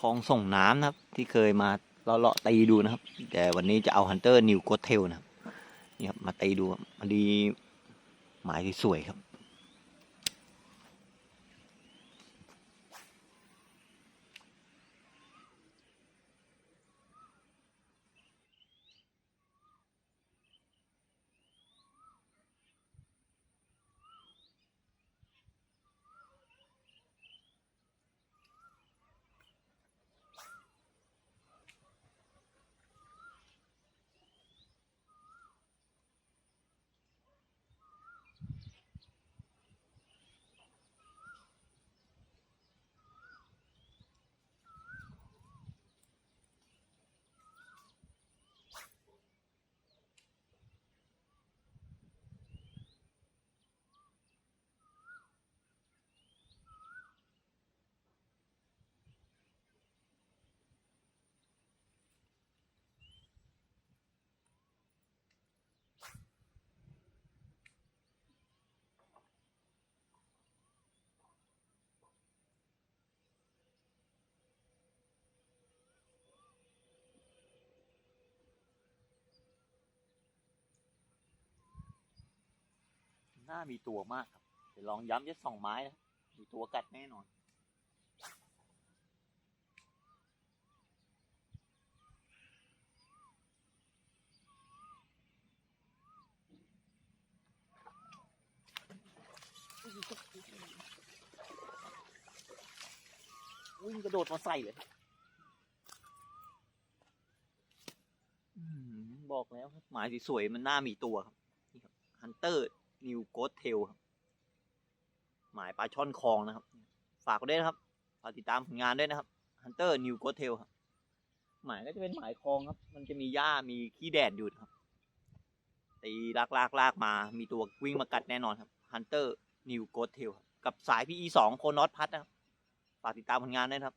คลองส่งน้ำนะครับ ที่เคยมาเลาะๆตีดูนะครับ แต่วันนี้จะเอาฮันเตอร์นิวโกเทลนะครับนี่ครับมาตีดูครับพอดีหมายที่สวยครับ น่ามีตัวมากครับเดี๋ยวลองย้ำยัดสองไม้นะมีตัวกัดแน่นอนวิ่งกระโดดมาใส่เลยบอกแล้วครับหมายสวยๆมันน่ามีตัวครับนี่ครับฮันเตอร์ นิวโก t เทลครับหมายปลาช่อนคลองนะครับ ฝากไว้ด้วยนะครับฝากติดตามผลงานด้วยนะครับฮันเตอร์นิวโก t เทลครับหมายก็จะเป็นหมายคลองครับ มันจะมีหญ้ามีขี้แดดอยู่ครับตีลากลากลากมา มีตัววิ่งมากัดแน่นอนครับฮันเตอร์นิวโก t เทลกับสายพีอีสองโคนอตพัทนะครับ ฝากติดตามผลงานด้วยครับ